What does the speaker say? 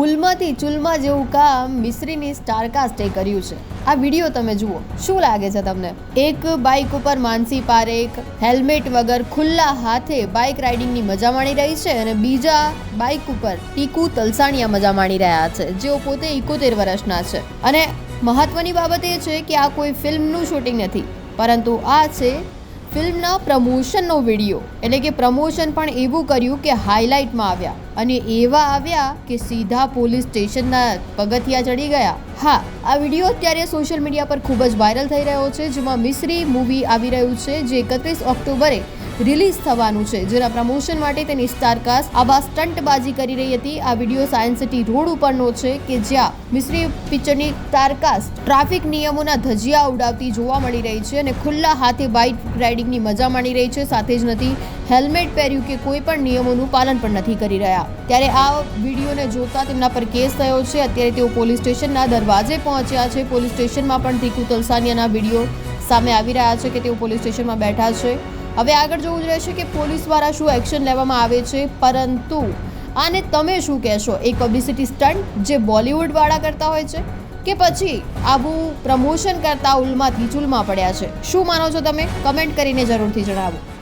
ઉલમાથી ચુલમા જેવું કામ મિશ્રીની સ્ટારકાસ્ટે કર્યું છે. આ વીડિયો તમે જુઓ. શું લાગે છે તમને? એક બાઇક ઉપર માનસી પારેખ, હેલ્મેટ વગર ખુલ્લા હાથે બાઇક રાઇડિંગની મજા માણી રહી છે અને બીજા બાઇક ઉપર ટીકુ તલસાણિયા મજા માણી રહ્યા છે, જેઓ પોતે ઇકોતેર વર્ષના છે. અને મહત્વની બાબત એ છે કે આ કોઈ ફિલ્મનું શૂટિંગ નથી, પરંતુ આ છે ફિલ્મના પ્રમોશનનો વીડિયો. એટલે કે પ્રમોશન પણ એવું કર્યું કે હાઇલાઇટમાં આવ્યા. અને એવા આવ્યા કે સીધા પોલીસ સ્ટેશનના પગથિયા ચડી ગયા. હા, આ વીડિયો અત્યારે સોશિયલ મીડિયા પર ખૂબ જ વાયરલ થઈ રહ્યો છે, જેમાં મિશ્રી મૂવી આવી રહ્યું છે, જે એકત્રીસ ઓક્ટોબરે રિલીઝ થવાનું છે. જેના પ્રમોશન માટે તેની સ્ટારકાસ્ટ આવા સ્ટંટબાજી કરી રહી હતી. આ વીડિયો સાયન્સ સિટી રોડ ઉપરનો છે કે જ્યાં મિશ્રી પિક્ચરની સ્ટારકાસ્ટ ટ્રાફિક નિયમોના ધજિયા ઉડાવતી જોવા મળી રહી છે અને ખુલ્લા હાથે બાઇક રાઇડિંગની મજા માણી રહી છે. સાથે જ નથી, હેલ્મેટ પહેર્યું કે કોઈ પણ નિયમોનું પાલન પણ નથી કરી રહ્યા. ત્યારે આ વિડીયોને જોતા તેમના પર કેસ થયો છે. અત્યારે તેઓ પોલીસ સ્ટેશનના દરવાજે પહોંચ્યા છે. પોલીસ સ્ટેશનમાં પણ ટીકુ તલસાનિયાના વીડિયો સામે આવી રહ્યા છે કે તેઓ પોલીસ સ્ટેશનમાં બેઠા છે. હવે આગળ જોવું જ રહેશે કે પોલીસ દ્વારા શું એક્શન લેવામાં આવે છે, પરંતુ આને તમે શું કહેશો? એક પબ્લિસિટી સ્ટન્ટ જે બોલિવૂડવાળા કરતા હોય છે? કે પછી આવું પ્રમોશન કરતા ઉલમાંથી ચૂલમાં પડ્યા છે? શું માનો છો તમે? કમેન્ટ કરીને જરૂરથી જણાવો.